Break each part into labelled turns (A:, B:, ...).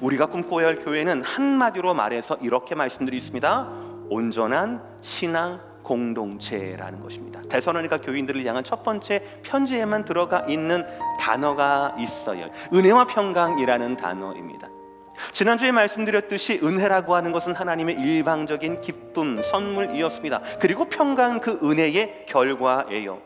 A: 우리가 꿈꿔야 할 교회는 한마디로 말해서 이렇게 말씀드리 있습니다. 온전한 신앙 공동체라는 것입니다. 대선언니가 교인들을 향한 첫 번째 편지에만 들어가 있는 단어가 있어요. 은혜와 평강이라는 단어입니다. 지난주에 말씀드렸듯이 은혜라고 하는 것은 하나님의 일방적인 기쁨, 선물이었습니다. 그리고 평강은 그 은혜의 결과예요.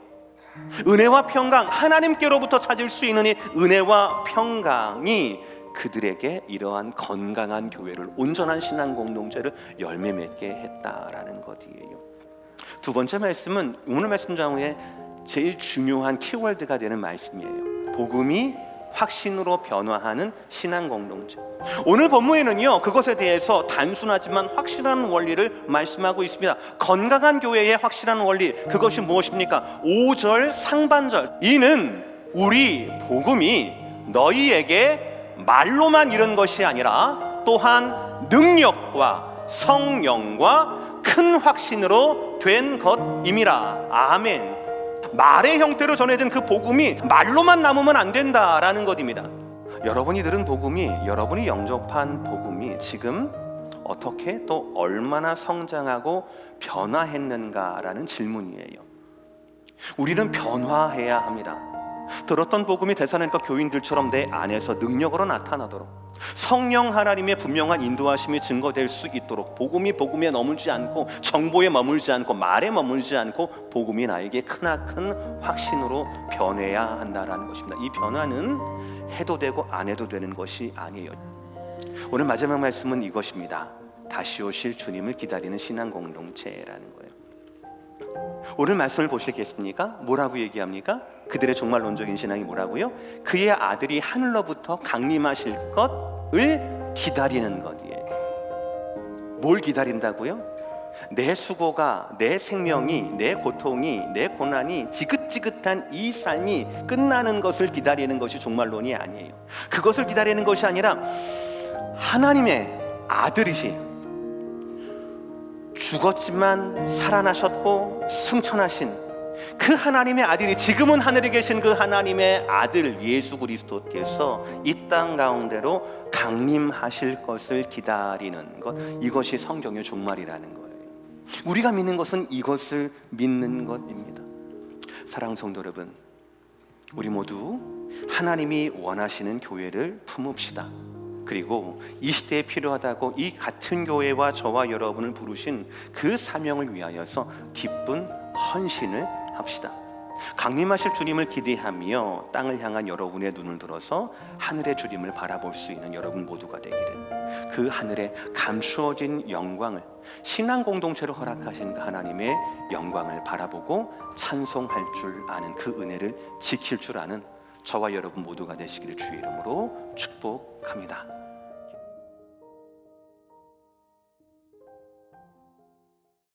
A: 은혜와 평강, 하나님께로부터 찾을 수 있는 이 은혜와 평강이 그들에게 이러한 건강한 교회를 온전한 신앙 공동체를 열매 맺게 했다라는 것이에요. 두 번째 말씀은 오늘 말씀 중에 제일 중요한 키워드가 되는 말씀이에요. 복음이 확신으로 변화하는 신앙 공동체. 오늘 본문에는요 그것에 대해서 단순하지만 확실한 원리를 말씀하고 있습니다. 건강한 교회의 확실한 원리 그것이 무엇입니까? 5절 상반절 이는 우리 복음이 너희에게 말로만 이른 것이 아니라 또한 능력과 성령과 큰 확신으로 된 것임이라. 아멘. 말의 형태로 전해진 그 복음이 말로만 남으면 안 된다라는 것입니다. 여러분이 들은 복음이 여러분이 영접한 복음이 지금 어떻게 또 얼마나 성장하고 변화했는가라는 질문이에요. 우리는 변화해야 합니다. 들었던 복음이 대사님과 교인들처럼 내 안에서 능력으로 나타나도록 성령 하나님의 분명한 인도하심이 증거될 수 있도록 복음이 복음에 머물지 않고 정보에 머물지 않고 말에 머물지 않고 복음이 나에게 크나큰 확신으로 변해야 한다라는 것입니다. 이 변화는 해도 되고 안 해도 되는 것이 아니에요. 오늘 마지막 말씀은 이것입니다. 다시 오실 주님을 기다리는 신앙 공동체라는 거예요. 오늘 말씀을 보시겠습니까? 뭐라고 얘기합니까? 그들의 종말론적인 신앙이 뭐라고요? 그의 아들이 하늘로부터 강림하실 것을 기다리는 것이에요. 뭘 기다린다고요? 내 수고가, 내 생명이, 내 고통이, 내 고난이 지긋지긋한 이 삶이 끝나는 것을 기다리는 것이 종말론이 아니에요. 그것을 기다리는 것이 아니라 하나님의 아들이시 죽었지만 살아나셨고 승천하신 그 하나님의 아들이 지금은 하늘에 계신 그 하나님의 아들 예수 그리스도께서 이 땅 가운데로 강림하실 것을 기다리는 것 이것이 성경의 종말이라는 거예요. 우리가 믿는 것은 이것을 믿는 것입니다. 사랑 성도 여러분, 우리 모두 하나님이 원하시는 교회를 품읍시다. 그리고 이 시대에 필요하다고 이 같은 교회와 저와 여러분을 부르신 그 사명을 위하여서 기쁜 헌신을 합시다. 강림하실 주님을 기대하며 땅을 향한 여러분의 눈을 들어서 하늘의 주님을 바라볼 수 있는 여러분 모두가 되기를 그 하늘에 감추어진 영광을 신앙 공동체로 허락하신 그 하나님의 영광을 바라보고 찬송할 줄 아는 그 은혜를 지킬 줄 아는 저와 여러분 모두가 되시기를 주의 이름으로 축복합니다.